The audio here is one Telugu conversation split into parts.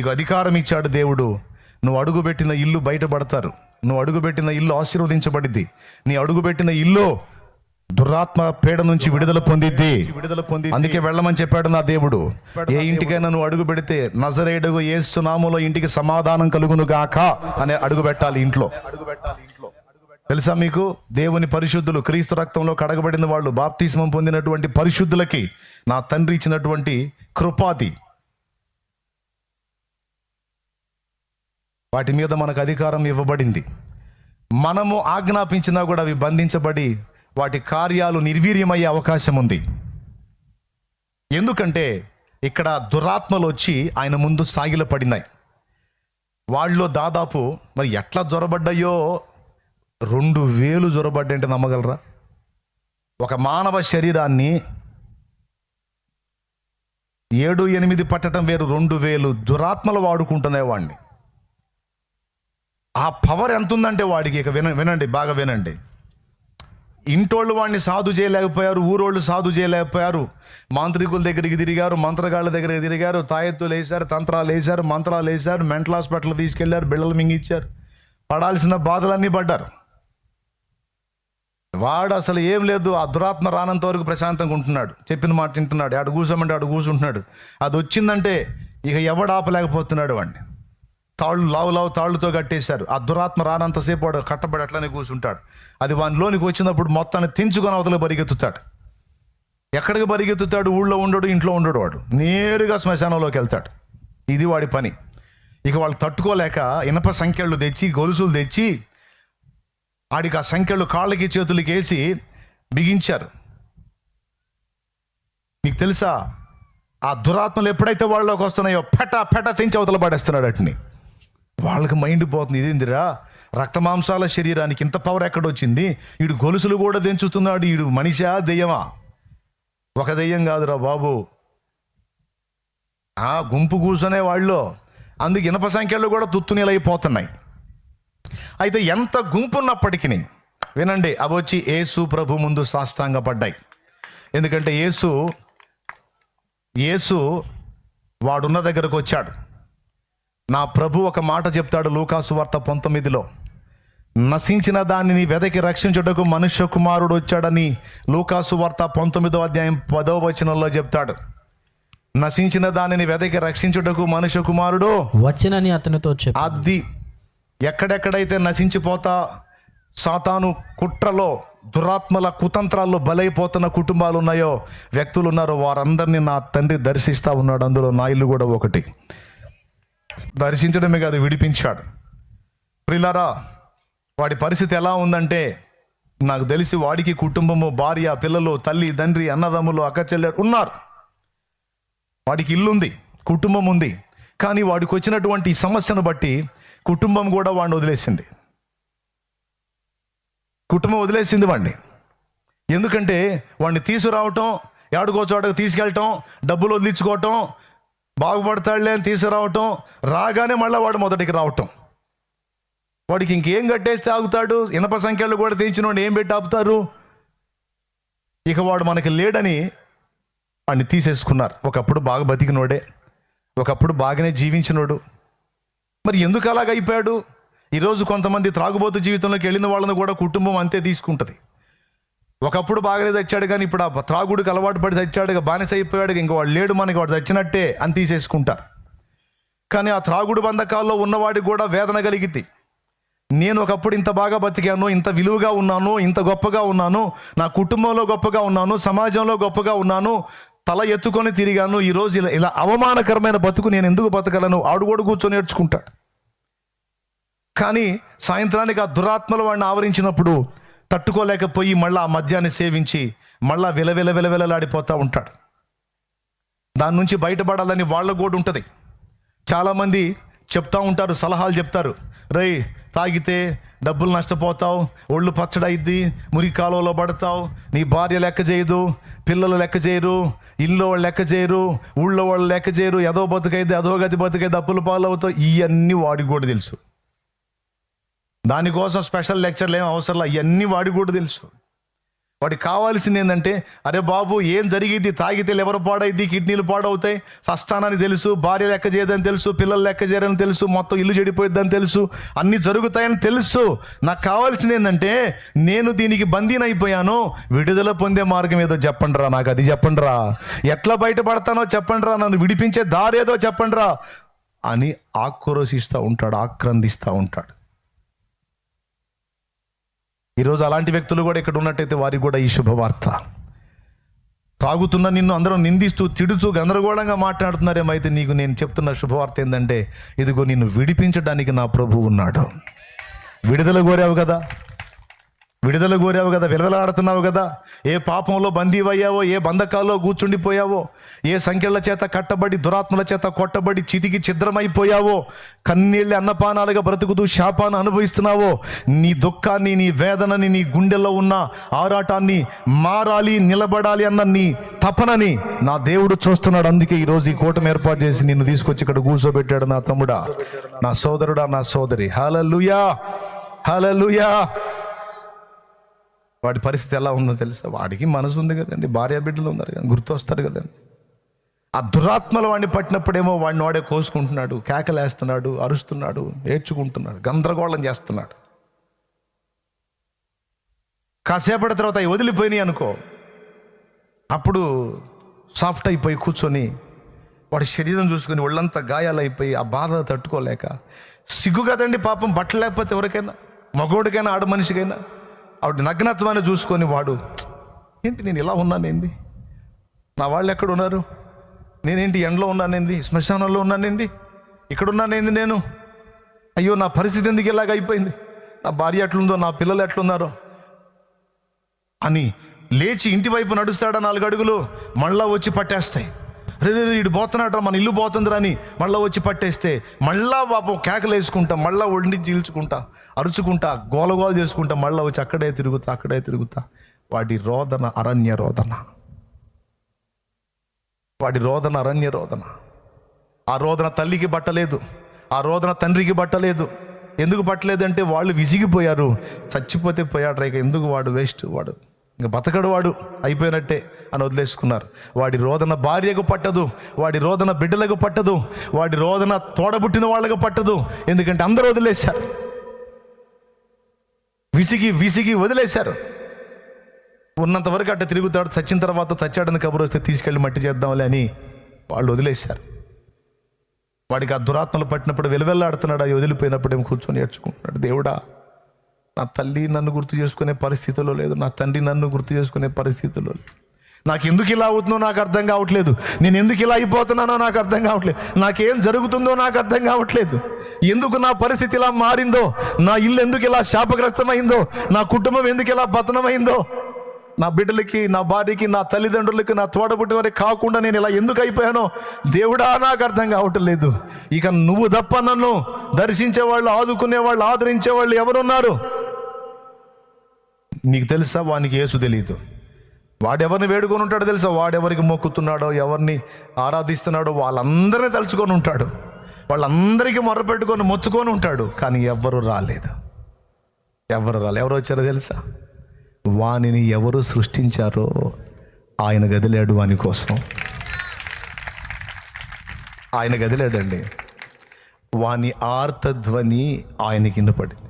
నీకు అధికారం ఇచ్చాడు దేవుడు. నువ్వు అడుగుపెట్టిన ఇల్లు బయటపడతారు. నువ్వు అడుగుపెట్టిన ఇల్లు ఆశీర్వదించబడిద్ది. నీ అడుగుపెట్టిన ఇల్లు దురాత్మ పీడ నుంచి విడుదల పొందిద్ది. విడుదల పొంది అందుకే వెళ్ళమని చెప్పాడు నా దేవుడు. ఏ ఇంటికైనా నువ్వు అడుగు పెడితే నజరేడుగు ఏసునాములో ఇంటికి సమాధానం కలుగును గాక అనే అడుగు పెట్టాలి ఇంట్లో. తెలుసా మీకు? దేవుని పరిశుద్ధులు క్రీస్తు రక్తంలో కడగబడిన వాళ్ళు బాప్తిస్మం పొందినటువంటి పరిశుద్ధులకి నా తండ్రి ఇచ్చినటువంటి కృపాది. వాటి మీద మనకు అధికారం ఇవ్వబడింది. మనము ఆజ్ఞాపించినా కూడా అవి బంధించబడి వాటి కార్యాలు నిర్వీర్యమయ్యే అవకాశం ఉంది. ఎందుకంటే ఇక్కడ దురాత్మలు వచ్చి ఆయన ముందు సాగిలపడినాయి వాళ్ళలో దాదాపు మరి ఎట్లా జ్వరబడ్డాయో రెండు వేలు జ్వరబడ్డంటే నమ్మగలరా? ఒక మానవ శరీరాన్ని ఏడు ఎనిమిది పట్టడం వేరు రెండు వేలు దురాత్మలు వాడుకుంటున్నాయి వాడిని. ఆ పవర్ ఎంత ఉందంటే వాడికి? ఇక విన వినండి బాగా వినండి. ఇంటోళ్ళు వాడిని సాధు చేయలేకపోయారు ఊరోళ్ళు సాధు చేయలేకపోయారు. మాంత్రికుల దగ్గరికి తిరిగారు మంత్రగాళ్ళ దగ్గరికి తిరిగారు తాయెత్తులు వేశారు తంత్రాలు వేశారు మంత్రాలు వేశారు మెంటల్ హాస్పిటల్ తీసుకెళ్ళారు బిళ్ళలు మింగిచ్చారు. పడాల్సిన బాధలన్నీ పడ్డారు. వాడు అసలు ఏం లేదు ఆ దురాత్మ రానంత వరకు ప్రశాంతంగా ఉంటున్నాడు. చెప్పిన మాట వింటున్నాడు. ఆడు కూర్చోమంటే ఆడు కూర్చుంటున్నాడు అది వచ్చిందంటే ఇక ఎవడు ఆపలేకపోతున్నాడు వాడిని? తాళ్ళు లావు లావు తాళ్ళుతో కట్టేశారు. ఆ దురాత్మ రానంతసేపు వాడు కట్టబడి అట్లనే కూర్చుంటాడు. అది వానిలోనికి వచ్చినప్పుడు మొత్తాన్ని తెంచుకొని అవతల పరిగెత్తుతాడు. ఎక్కడికి పరిగెత్తుతాడు? ఊళ్ళో ఉండడు ఇంట్లో ఉండడు వాడు. నేరుగా శ్మశానంలోకి వెళ్తాడు. ఇది వాడి పని. ఇక వాళ్ళు తట్టుకోలేక ఇనప సంఖ్యలు తెచ్చి గొలుసులు తెచ్చి ఆడికి ఆ సంఖ్యలు కాళ్ళకి చేతులకి వేసి బిగించారు. మీకు తెలుసా? ఆ దురాత్మలు ఎప్పుడైతే వాళ్ళలోకి వస్తున్నాయో పెట పెట తెంచి అవతల పడేస్తున్నాడు అట్ని. వాళ్ళకి మైండ్ పోతుంది. ఇదేందిరా? రక్తమాంసాల శరీరానికి ఇంత పవర్ ఎక్కడొచ్చింది? వీడు గొలుసులు కూడా దించుతున్నాడు వీడు మనిషా దెయ్యమా? ఒక దెయ్యం కాదురా బాబు. ఆ గుంపు కూర్చునే వాళ్ళు అందుకు ఇనప సంఖ్యలు కూడా తుత్తునీలైపోతున్నాయి అయితే ఎంత గుంపు ఉన్నప్పటికీ వినండి అవి వచ్చి యేసు ప్రభు ముందు సాష్టాంగపడ్డాయి. ఎందుకంటే యేసు యేసు వాడున్న దగ్గరకు వచ్చాడు. నా ప్రభు ఒక మాట చెప్తాడు లూకాసు వార్త పంతొమ్మిదిలో. నశించిన దానిని వెదకి రక్షించుటకు మనుష్య కుమారుడు వచ్చాడని లూకాసు వార్త పంతొమ్మిదో అధ్యాయం పదో వచనంలో చెప్తాడు. నశించిన దానిని వెదకి రక్షించుటకు మనుష్య కుమారుడు వచ్చనని అతనితో అది ఎక్కడెక్కడైతే నశించిపోతా సాతాను కుట్రలో దురాత్మల కుతంత్రాల్లో బలైపోతున్న కుటుంబాలు ఉన్నాయో వ్యక్తులు ఉన్నారో వారందరినీ నా తండ్రి దర్శిస్తా ఉన్నాడు. అందులో నా ఇల్లు కూడా ఒకటి. దర్శించడమే కాదు విడిపించాడు. ప్రిలరా వాడి పరిస్థితి ఎలా ఉందంటే నాకు తెలిసి వాడికి కుటుంబము భార్య పిల్లలు తల్లి తండ్రి అన్నదమ్ములు అక్క చెల్లె ఉన్నారు. వాడికి ఇల్లుంది కుటుంబం ఉంది. కానీ వాడికి వచ్చినటువంటి సమస్యను బట్టి కుటుంబం కూడా వాడిని వదిలేసింది. కుటుంబం వదిలేసింది వాడిని. ఎందుకంటే వాడిని తీసుకురావటం ఏడుకో చోటకు తీసుకెళ్ళటం డబ్బులు వదిలించుకోవటం బాగుపడతాడులే అని తీసుకురావటం రాగానే మళ్ళీ వాడు మొదటికి రావటం. వాడికి ఇంకేం కట్టేస్తే ఆగుతాడు ఇనప సంఖ్యలు కూడా తెచ్చినోడు ఏం పెట్టి ఆపుతారు? ఇక వాడు మనకి లేడని వాడిని తీసేసుకున్నారు. ఒకప్పుడు బాగా బతికినోడే ఒకప్పుడు బాగానే జీవించినోడు. మరి ఎందుకు అలాగ అయిపోయాడు? ఈరోజు కొంతమంది త్రాగుబోతు జీవితంలోకి వెళ్ళిన వాళ్ళని కూడా కుటుంబం అంతే తీసుకుంటుంది. ఒకప్పుడు బాగానే తెచ్చాడు కానీ ఇప్పుడు ఆ త్రాగుడికి అలవాటు పడి తెచ్చాడు బానిస అయిపోయాడు ఇంక వాడు లేడు మనకి వాడు తెచ్చినట్టే అని తీసేసుకుంటారు. కానీ ఆ త్రాగుడు బంధకాల్లో ఉన్నవాడికి కూడా వేదన కలిగింది నేను ఒకప్పుడు ఇంత బాగా బతికాను ఇంత విలువగా ఉన్నాను ఇంత గొప్పగా ఉన్నాను నా కుటుంబంలో గొప్పగా ఉన్నాను సమాజంలో గొప్పగా ఉన్నాను తల ఎత్తుకొని తిరిగాను ఈరోజు ఇలా ఇలా అవమానకరమైన బతుకు నేను ఎందుకు బతకలను ఆడుగోడు కూడా కూర్చొని నేర్చుకుంటాడు కానీ సాయంత్రానికి ఆ దురాత్మలు వాడిని ఆవరించినప్పుడు తట్టుకోలేకపోయి మళ్ళీ ఆ మద్యాన్ని సేవించి మళ్ళా విలవిల విలవిలలాడిపోతూ ఉంటాడు. దాని నుంచి బయటపడాలని వాళ్ళ కూడా ఉంటుంది. చాలామంది చెప్తా ఉంటారు సలహాలు చెప్తారు. రై తాగితే డబ్బులు నష్టపోతావు ఒళ్ళు పచ్చడైద్ది మురికి కాలువలో పడతావు నీ భార్య లెక్క చేయదు పిల్లలు లెక్క చేయరు ఇల్లు వాళ్ళు లెక్క చేయరు ఊళ్ళో వాళ్ళు లెక్క చేయరు ఏదో బతుకైతే అదో గది బతుకైతే అప్పులు పాలవుతావు ఇవన్నీ వాడికి కూడా తెలుసు. దానికోసం స్పెషల్ లెక్చర్లు ఏం అవసరం ఇవన్నీ వాడికి కూడా తెలుసు. వాడికి కావాల్సింది ఏంటంటే అరే బాబు ఏం జరిగింది తాగితే ఎవరు పాడైద్ది కిడ్నీలు పాడవుతాయి. సస్థానాన్ని తెలుసు భార్య లెక్క చేయదని తెలుసు పిల్లలు లెక్క చేయరని తెలుసు మొత్తం ఇల్లు చెడిపోయిద్దని తెలుసు అన్నీ జరుగుతాయని తెలుసు. నాకు కావాల్సింది ఏంటంటే నేను దీనికి బందీనైపోయాను విడుదల పొందే మార్గం ఏదో చెప్పండిరా నాకు అది చెప్పండిరా ఎట్లా బయటపడతానో చెప్పండిరా నన్ను విడిపించే దారేదో చెప్పండిరా అని ఆక్రోశిస్తూ ఉంటాడు ఆక్రందిస్తూ ఉంటాడు. ఈరోజు అలాంటి వ్యక్తులు కూడా ఇక్కడ ఉన్నట్టయితే వారికి కూడా ఈ శుభవార్త. త్రాగుతున్న నిన్ను అందరూ నిందిస్తూ తిడుతూ గందరగోళంగా మాట్లాడుతున్నారేమో అయితే నీకు నేను చెప్తున్న శుభవార్త ఏంటంటే ఇదిగో నిన్ను విడిపించడానికి నా ప్రభు ఉన్నాడు. విడుదల కోరావు కదా. విడుదల కోరావు కదా విలవలాడుతున్నావు కదా. ఏ పాపంలో బందీవయ్యావో ఏ బంధకాల్లో కూర్చుండిపోయావో ఏ సంఖ్యల చేత కట్టబడి దురాత్మల చేత కొట్టబడి చితికి ఛిద్రమైపోయావో కన్నీళ్ళ అన్నపానాలుగా బ్రతుకుతూ శాపాన్ని అనుభవిస్తున్నావో నీ దుఃఖాన్ని నీ వేదనని నీ గుండెల్లో ఉన్న ఆరాటాన్ని మారాలి నిలబడాలి అన్న నీ తపనని నా దేవుడు చూస్తున్నాడు. అందుకే ఈరోజు ఈ కూటమి ఏర్పాటు చేసి నిన్ను తీసుకొచ్చి ఇక్కడ కూర్చోబెట్టాడు నా తమ్ముడా నా సోదరుడా నా సోదరి. హలలుయా హలలుయా వాడి పరిస్థితి ఎలా ఉందో తెలుసా? వాడికి మనసు ఉంది కదండి భార్య బిడ్డలు ఉన్నారు కదా గుర్తు వస్తారు కదండి. ఆ దురాత్మలు వాడిని పట్టినప్పుడేమో వాడిని వాడే కోసుకుంటున్నాడు కేకలేస్తున్నాడు అరుస్తున్నాడు ఏడ్చుకుంటున్నాడు గందరగోళం చేస్తున్నాడు. కాసేపటి తర్వాత అవి వదిలిపోయినాయి అనుకో అప్పుడు సాఫ్ట్ అయిపోయి కూర్చొని వాడి శరీరం చూసుకొని ఒళ్ళంతా గాయాలైపోయి ఆ బాధ తట్టుకోలేక సిగ్గు కదండి పాపం బట్టలు లేకపోతే ఎవరికైనా మగోడికైనా ఆడ మనిషికైనా ఆవిడ నగ్నత్వాన్ని చూసుకొని వాడు ఏంటి నేను ఇలా ఉన్నానేంది? నా వాళ్ళు ఎక్కడ ఉన్నారు? నేనేంటి ఎండలో ఉన్నానేంది? శ్మశానంలో ఉన్నానేంది? ఇక్కడ ఉన్నానేంది నేను? అయ్యో నా పరిస్థితి ఎందుకు ఇలాగ అయిపోయింది? నా భార్య ఎట్లుందో నా పిల్లలు ఎట్లున్నారో? అని లేచి ఇంటి వైపు నడుస్తాడా నాలుగు అడుగులు మళ్ళా వచ్చి పట్టేస్తాయి. రే రే, ఇటు పోతున్నాడు మన ఇల్లు పోతుందిరా అని మళ్ళీ వచ్చి పట్టేస్తే మళ్ళా పాపం కేకలు వేసుకుంటా మళ్ళా ఒండి చీల్చుకుంటా అరుచుకుంటా గోలగోలు చేసుకుంటా మళ్ళీ వచ్చి అక్కడే తిరుగుతా అక్కడే తిరుగుతా. వాడి రోదన అరణ్య రోదన. వాడి రోదన అరణ్య రోదన. ఆ రోదన తల్లికి బట్టలేదు ఆ రోదన తండ్రికి బట్టలేదు. ఎందుకు పట్టలేదంటే వాళ్ళు విసిగిపోయారు చచ్చిపోతే పోయాడు ఇక ఎందుకు వాడు వేస్ట్ వాడు? ఇంకా బతకడు వాడు అయిపోయినట్టే అని వదిలేసుకున్నారు. వాడి రోదన భార్యకు పట్టదు వాడి రోదన బిడ్డలకు పట్టదు వాడి రోదన తోడబుట్టిన వాళ్ళకు పట్టదు. ఎందుకంటే అందరూ వదిలేశారు. విసిగి విసిగి వదిలేశారు. ఉన్నంత వరకు అట్ట తిరుగుతాడు చచ్చిన తర్వాత చచ్చాడని కబురు వస్తే తీసుకెళ్ళి మట్టి చేద్దాంలే అని వాళ్ళు వదిలేశారు. వాడికి ఆ దురాత్మలు పట్టినప్పుడు వెలువెల్లాడుతున్నాడు అవి వదిలిపోయినప్పుడు ఏమో కూర్చొని ఏడ్చుకుంటున్నాడు? దేవుడా నా తల్లి నన్ను గుర్తు చేసుకునే పరిస్థితిలో లేదు. నా తండ్రి నన్ను గుర్తు చేసుకునే పరిస్థితిలో లేదు. నాకు ఎందుకు ఇలా అవుతుందో నాకు అర్థం కావట్లేదు. నేను ఎందుకు ఇలా అయిపోతున్నానో నాకు అర్థం కావట్లేదు. నాకేం జరుగుతుందో నాకు అర్థం కావట్లేదు. ఎందుకు నా పరిస్థితి ఇలా మారిందో? నా ఇల్లు ఎందుకు ఇలా శాపగ్రస్తమైందో? నా కుటుంబం ఎందుకు ఇలా పతనమైందో? నా బిడ్డలకి నా భార్యకి నా తల్లిదండ్రులకి నా తోడబుట్టి వారికి కాకుండా నేను ఇలా ఎందుకు అయిపోయానో దేవుడా నాకు అర్థం కావటం లేదు ఇక నువ్వు తప్ప నన్ను దర్శించే వాళ్ళు ఆదుకునే వాళ్ళు ఆదరించే వాళ్ళు ఎవరున్నారు? నీకు తెలుసా వానికి యేసు తెలియదు వాడెవరిని వేడుకొని ఉంటాడో తెలుసా? వాడెవరికి మొక్కుతున్నాడో ఎవరిని ఆరాధిస్తున్నాడో వాళ్ళందరినీ తలుచుకొని ఉంటాడు. వాళ్ళందరికీ మొరపెట్టుకొని మొచ్చుకొని ఉంటాడు కానీ ఎవ్వరు రాలేదు. ఎవరు రాలేదు ఎవరు వచ్చారో తెలుసా? వానిని ఎవరు సృష్టించారో ఆయన గదిలేడు వాని కోసం. ఆయన గదిలేడండి. వాని ఆర్తధ్వని ఆయనకి వినపడింది.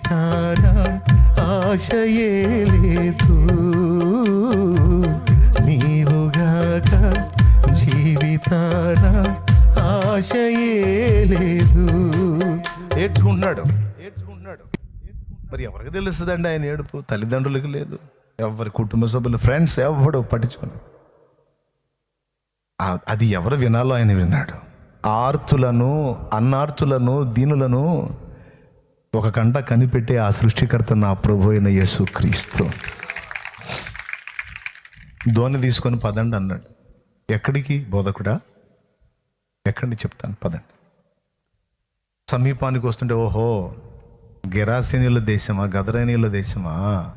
జీవితాన ఆశయే లేదు. నీవుగాక జీవితాన ఆశయే లేదు. ఏడ్చుకుంటున్నాడు. ఏడ్చుకుంటున్నాడు. మరి ఎవరికి తెలుస్తుందండి ఆయన ఏడుపు? తల్లిదండ్రులకు లేదు. ఎవరి కుటుంబ సభ్యులు ఫ్రెండ్స్ ఎవడు పట్టించుకుని అది ఎవరు వినాలో ఆయన విన్నాడు. ఆర్తులను అన్నార్తులను దీనులను ఒక కంట కనిపెట్టే ఆ సృష్టికర్త నా ప్రభు అయిన యేసు క్రీస్తు. ధోని తీసుకొని పదండి అన్నాడు. ఎక్కడికి బోధకుడా? ఎక్కడిని చెప్తాను పదండి. సమీపానికి వస్తుంటే ఓహో గెరాసీనీల దేశమా గదరేనీల దేశమా?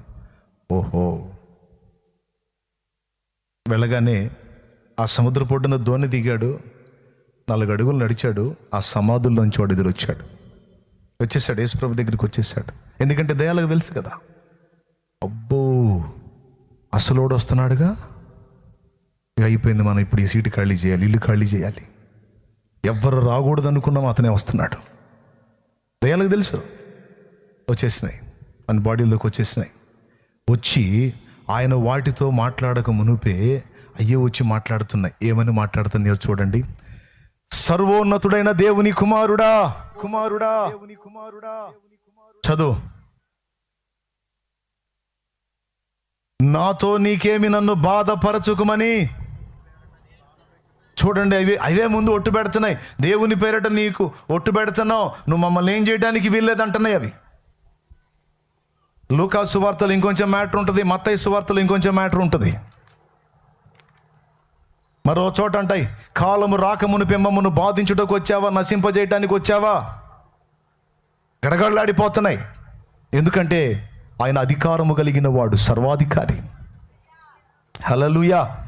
ఓహో. వెళ్ళగానే ఆ సముద్ర పొడ్డున ధోని దిగాడు. నాలుగు అడుగులు నడిచాడు. ఆ సమాధుల్లోంచి వాడు ఎదురొచ్చాడు. వచ్చేసాడు. యేసుప్రభు దగ్గరికి వచ్చేసాడు. ఎందుకంటే దయాలకు తెలుసు కదా. అబ్బో! అసలోడు వస్తున్నాడుగా? ఇక అయిపోయింది మనం ఇప్పుడు ఈ సీటు ఖాళీ చేయాలి ఇల్లు ఖాళీ చేయాలి. ఎవ్వరు రాకూడదు అనుకున్నాం అతనే వస్తున్నాడు. దయాలకు తెలుసు. వచ్చేసినాయి. మన బాడీలోకి వచ్చేసినాయి. వచ్చి ఆయన వాటితో మాట్లాడక మునుపే అయ్యే వచ్చి మాట్లాడుతున్నాయి. ఏమని మాట్లాడుతున్నాయో చూడండి. సర్వోన్నతుడైన దేవుని కుమారుడా. కుమారుడా. దేవుని కుమారుడా. చదువు. నాతో నీకేమి నన్ను బాధపరచుకుమని? చూడండి అవి అవే ముందు ఒట్టు పెడుతున్నాయి. దేవుని పేరట నీకు ఒట్టు పెడుతున్నావు. నువ్వు మమ్మల్ని ఏం చేయడానికి వీల్లేదంటున్నాయి అవి. లూకా సువార్తలు ఇంకొంచెం మ్యాటర్ ఉంటుంది మత్తయి సువార్తలు ఇంకొంచెం మ్యాటర్ ఉంటుంది. మరో చోట అంటాయి. కాలము రాకమును పెమ్మమును బాధించుటకు వచ్చావా? నశింపజేయటానికి వచ్చావా? గడగడలాడిపోతున్నాయి. ఎందుకంటే ఆయన అధికారము కలిగిన వాడు సర్వాధికారి. హలలుయా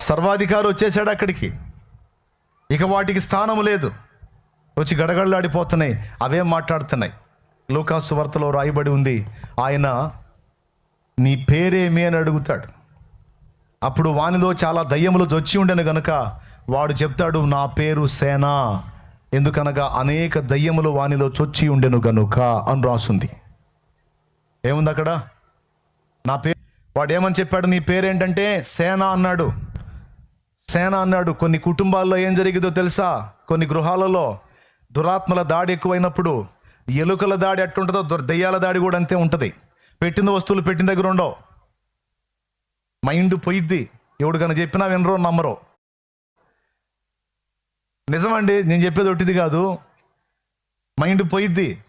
సర్వాధికారి వచ్చేసాడు అక్కడికి. ఇక వాటికి స్థానము లేదు. వచ్చి గడగడలాడిపోతున్నాయి. అవే మాట్లాడుతున్నాయి. లోకాసు వార్తలో రాయబడి ఉంది. ఆయన నీ పేరేమి అని అడుగుతాడు. అప్పుడు వానిలో చాలా దయ్యములు జొచ్చి ఉండెను గనుక వాడు చెప్తాడు నా పేరు సేనా. ఎందుకనగా అనేక దయ్యములు వానిలో చొచ్చి ఉండెను గనుక అని రాసుంది. ఏముంది అక్కడ? నా పేరు వాడు ఏమని చెప్పాడు నీ పేరేంటంటే సేన అన్నాడు. సేన అన్నాడు కొన్ని కుటుంబాల్లో ఏం జరిగిందో తెలుసా? కొన్ని గృహాలలో దురాత్మల దాడి ఎక్కువైనప్పుడు ఎలుకల దాడి ఎట్టుంటుందో దుర్ దాడి కూడా అంతే ఉంటుంది. పెట్టిన వస్తువులు పెట్టిన దగ్గర ఉండవు. మైండ్ పోయిద్ది ఎవడు కనుక చెప్పినా వినరో నమ్మరో. నిజమండి నేను చెప్పేది ఒట్టిది కాదు. మైండ్ పోయిద్ది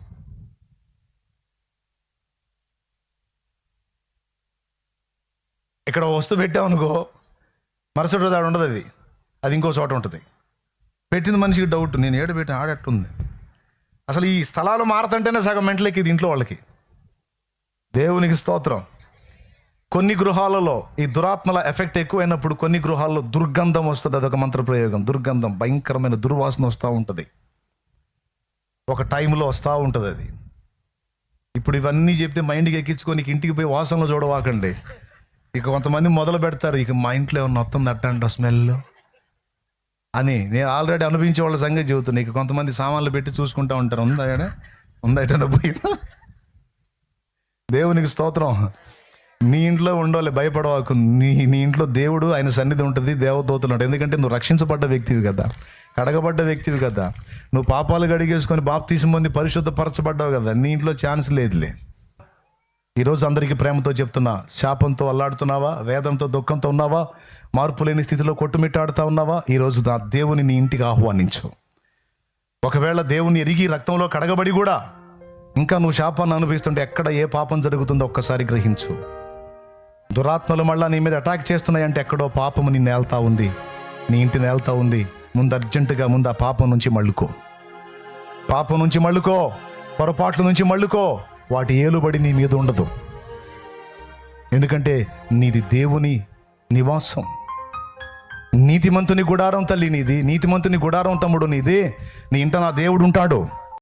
ఇక్కడ వస్తువు పెట్టామనుకో మరుసటి రోజు ఆడ ఉండదు అది. అది ఇంకో చోట ఉంటుంది. పెట్టిన మనిషికి డౌట్ నేను ఏడు పెట్టి ఆడట్టుంది. అసలు ఈ స్థలాలు మారతంటేనే సగం మెంటలెక్కి ఇంట్లో వాళ్ళకి. దేవునికి స్తోత్రం. కొన్ని గృహాలలో ఈ దురాత్మల ఎఫెక్ట్ ఎక్కువైనప్పుడు కొన్ని గృహాల్లో దుర్గంధం వస్తుంది అదొక మంత్రప్రయోగం. దుర్గంధం భయంకరమైన దుర్వాసన వస్తూ ఉంటుంది. ఒక టైంలో వస్తూ ఉంటుంది అది. ఇప్పుడు ఇవన్నీ చెప్తే మైండ్కి ఎక్కించుకొని నీకు ఇంటికి పోయి వాసనలు చూడవాకండి. ఇక కొంతమంది మొదలు పెడతారు ఇక మా ఇంట్లో ఏమన్నా వస్తుంది అట్టంట స్మెల్? అని నేను ఆల్రెడీ అనుభవించే వాళ్ళ సంగతి చెబుతున్నా. ఇక కొంతమంది సామాన్లు పెట్టి చూసుకుంటూ ఉంటారు. ఉందా ఉందా ఎటన్నా పోయిందా? దేవునికి స్తోత్రం. నీ ఇంట్లో ఉండాలి భయపడవాకు. నీ నీ ఇంట్లో దేవుడు ఆయన సన్నిధి ఉంటుంది దేవదూతలు ఉంటాయి ఎందుకంటే నువ్వు రక్షించబడ్డ వ్యక్తివి కదా. కడగబడ్డ వ్యక్తివి కదా. నువ్వు పాపాలు గడిగేసుకొని బాప్తీసం పొంది పరిశుద్ధపరచబడ్డావు కదా. నీ ఇంట్లో ఛాన్స్ లేదులే. ఈరోజు అందరికీ ప్రేమతో చెప్తున్నా శాపంతో అల్లాడుతున్నావా? వేదంతో దుఃఖంతో ఉన్నావా? మార్పు లేని స్థితిలో కొట్టుమిట్టాడుతా ఉన్నావా? ఈరోజు నా దేవుని నీ ఇంటికి ఆహ్వానించు. ఒకవేళ దేవుని ఎరిగి రక్తంలో కడగబడి కూడా ఇంకా నువ్వు శాపాన్ని అనుభవిస్తుంటే ఎక్కడ ఏ పాపం జరుగుతుందో ఒక్కసారి గ్రహించు. దురాత్మలు మళ్ళా నీ మీద అటాక్ చేస్తున్నాయంటే ఎక్కడో పాపము నీ నేల్తా ఉంది. నీ ఇంటి నేల్తా ఉంది. ముందు అర్జెంటుగా ముందు ఆ పాపం నుంచి మళ్ళుకో. పాపం నుంచి మళ్ళుకో. పొరపాట్ల నుంచి మళ్ళుకో. వాటి ఏలుబడి నీ మీద ఉండదు. ఎందుకంటే నీది దేవుని నివాసం. నీతిమంతుని గుడారం తల్లి నీది. నీతిమంతుని గుడారం తమ్ముడు నీది. నీ ఇంట నా దేవుడు ఉంటాడు.